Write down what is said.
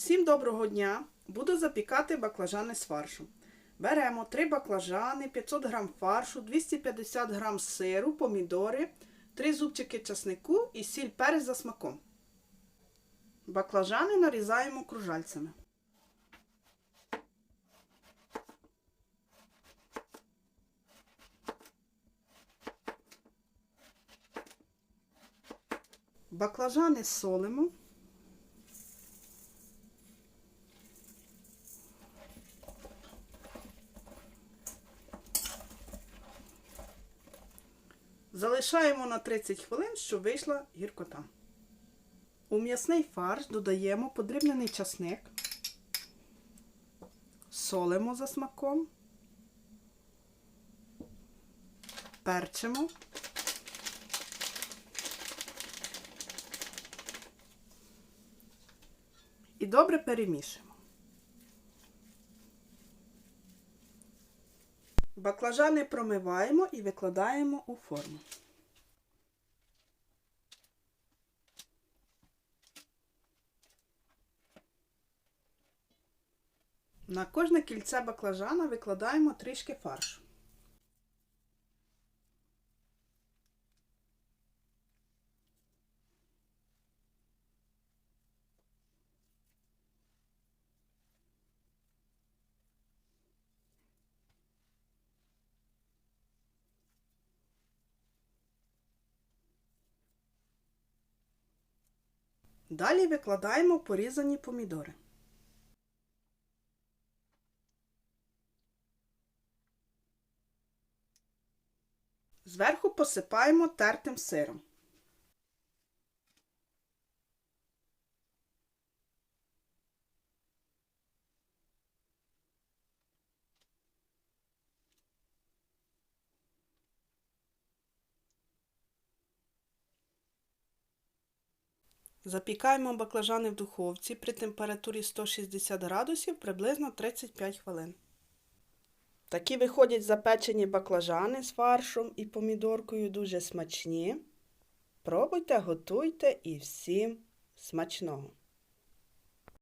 Всім доброго дня! Буду запікати баклажани з фаршу. Беремо 3 баклажани, 500 г фаршу, 250 г сиру, помідори, 3 зубчики часнику і сіль перець за смаком. Баклажани нарізаємо кружальцями. Баклажани солимо. Залишаємо на 30 хвилин, щоб вийшла гіркота. У м'ясний фарш додаємо подрібнений часник, солимо за смаком, перчимо. І добре перемішуємо. Баклажани промиваємо і викладаємо у форму. На кожне кільце баклажана викладаємо трішки фаршу. Далі викладаємо порізані помідори. Зверху посипаємо тертим сиром. Запікаємо баклажани в духовці при температурі 160 градусів приблизно 35 хвилин. Такі виходять запечені баклажани з фаршем і помідоркою дуже смачні. Пробуйте, готуйте і всім смачного!